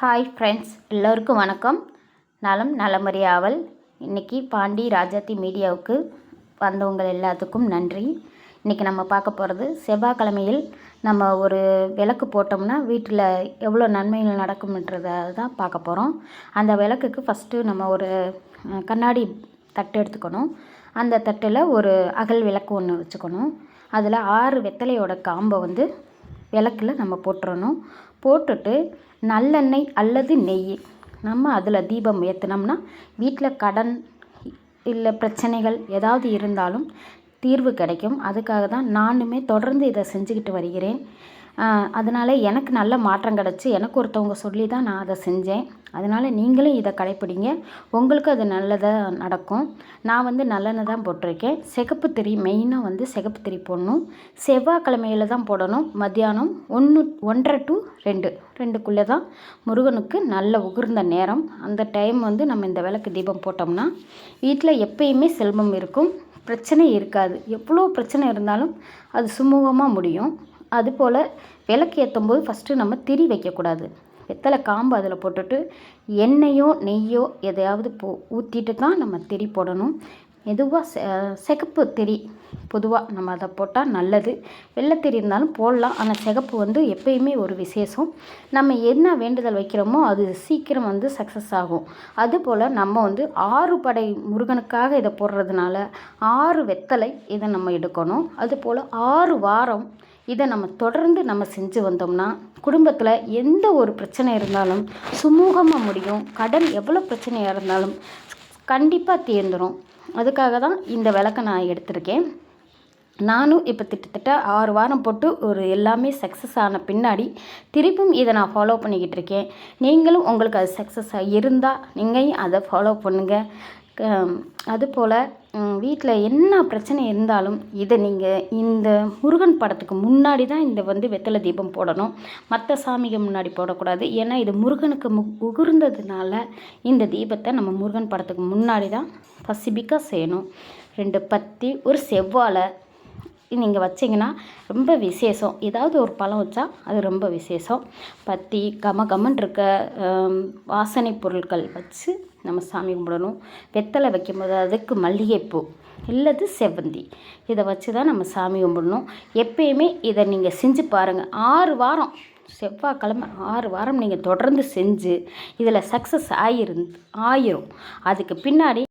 Hi friends எல்லோருக்கும் வணக்கம். நலம் நலமறி ஆவல். இன்றைக்கி பாண்டி ராஜாத்தி மீடியாவுக்கு வந்தவங்க எல்லாத்துக்கும் நன்றி. இன்றைக்கி நம்ம பார்க்க போகிறது செவ்வாய்க்கிழமையில் நம்ம ஒரு விளக்கு போட்டோம்னா வீட்டில் எவ்வளோ நன்மைகள் நடக்கும்ன்றதை தான் பார்க்க போகிறோம் அந்த விளக்குக்கு ஃபஸ்ட்டு நம்ம ஒரு கண்ணாடி தட்டு எடுத்துக்கணும். அந்த தட்டில் ஒரு அகல் விளக்கு ஒன்று வச்சுக்கணும். அதில் ஆறு வெத்தலையோட காம்பை வந்து விளக்கில் நம்ம போட்டுறணும். போட்டுட்டு நல்லெண்ணெய் அல்லது நெய். நம்ம அதில் தீபம் ஏற்றுனோம்னா வீட்டில் கடன் இல்லை பிரச்சனைகள் ஏதாவது இருந்தாலும் தீர்வு கிடைக்கும். அதுக்காக தான் நானுமே தொடர்ந்து இதை செஞ்சுக்கிட்டு வருகிறேன். அதனால் எனக்கு நல்ல மாற்றம் கிடச்சி எனக்கு ஒருத்தவங்க சொல்லி தான் நான் அதை செஞ்சேன். அதனால் நீங்களும் இதை கடைப்பிடிங்க. உங்களுக்கும் அது நல்லதாக நடக்கும். நான் வந்து நல்லெண்ணெய் தான் போட்டிருக்கேன். சிகப்பு திரி மெயினாக வந்து சிகப்பு திரி போடணும். செவ்வாய்க்கிழமையில தான் போடணும். மத்தியானம் ஒன்று ஒன்றரை டு ரெண்டு. ரெண்டுக்குள்ளே தான் முருகனுக்கு நல்ல உகிர்ந்த நேரம். அந்த டைம் வந்து நம்ம இந்த விளக்கு தீபம் போட்டோம்னா வீட்டில் எப்பயுமே செல்வம் இருக்கும். பிரச்சனை இருக்காது. எவ்வளோ பிரச்சனை இருந்தாலும் அது சுமூகமாக முடியும். அதுபோல் விளக்கு ஏற்றும் போது ஃபஸ்ட்டு நம்ம திரி வைக்கக்கூடாது. வெத்தலை காம்பு அதில் போட்டுட்டு எண்ணெயோ நெய்யோ எதையாவது போ ஊற்றிட்டு தான் நம்ம திரி போடணும். மெதுவாக செ சிகப்பு திரி பொதுவாக நம்ம அதை போட்டால் நல்லது. வெள்ளைத்திரி இருந்தாலும் போடலாம். ஆனால் சிகப்பு வந்து எப்பயுமே ஒரு விசேஷம். நம்ம என்ன வேண்டுதல் வைக்கிறோமோ அது சீக்கிரம் வந்து சக்ஸஸ் ஆகும். அதுபோல் நம்ம வந்து ஆறு படை முருகனுக்காக இதை போடுறதுனால ஆறு வெத்தலை இதை நம்ம எடுக்கணும். அதுபோல் ஆறு வாரம் இதை நம்ம தொடர்ந்து நம்ம செஞ்சு வந்தோம்னா குடும்பத்தில் எந்த ஒரு பிரச்சனை இருந்தாலும் சுமூகமாக முடியும். கடன் எவ்வளோ பிரச்சனையாக இருந்தாலும் கண்டிப்பாக தீர்ந்துடும் அதுக்காக தான் இந்த விளக்கை நான் எடுத்திருக்கேன். நானும் இப்போ திட்டத்தட்ட ஆறு வாரம் போட்டு ஒரு எல்லாமே சக்ஸஸ் ஆன பின்னாடி திருப்பும் இதை நான் ஃபாலோ பண்ணிக்கிட்டு இருக்கேன். நீங்களும் உங்களுக்கு அது சக்ஸஸ் இருந்தால் நீங்களும் அதை ஃபாலோ பண்ணுங்கள் அதுபோல் வீட்டில் என்ன பிரச்சனை இருந்தாலும் இதை நீங்கள் இந்த முருகன் படத்துக்கு முன்னாடி தான் இந்த வந்து வெத்தலை தீபம் போடணும். மற்ற சாமிக்கு முன்னாடி போடக்கூடாது. ஏன்னா இது முருகனுக்கு மு உகுர்ந்ததுனால இந்த தீபத்தை நம்ம முருகன் படத்துக்கு முன்னாடி தான் பசிபிக்காக செய்யணும். ரெண்டு பத்தி ஒரு செவ்வாழை நீங்கள் வச்சிங்கன்னா ரொம்ப விசேஷம். ஏதாவது ஒரு பழம் வச்சா அது ரொம்ப விசேஷம். பத்தி கம கமன் இருக்க வாசனை பொருட்கள் வச்சு நம்ம சாமி கும்பிடணும். வெத்தலை வைக்கும்போது அதுக்கு மல்லிகைப்பூ இல்லது செவ்வந்தி. இதை வச்சு தான் நம்ம சாமி கும்பிடணும். எப்பயுமே இதை நீங்கள் செஞ்சு பாருங்கள் ஆறு வாரம் செவ்வாய்க்கிழமை ஆறு வாரம் நீங்கள் தொடர்ந்து செஞ்சு இதில் சக்ஸஸ் ஆயிருந்து ஆயிரும். அதுக்கு பின்னாடி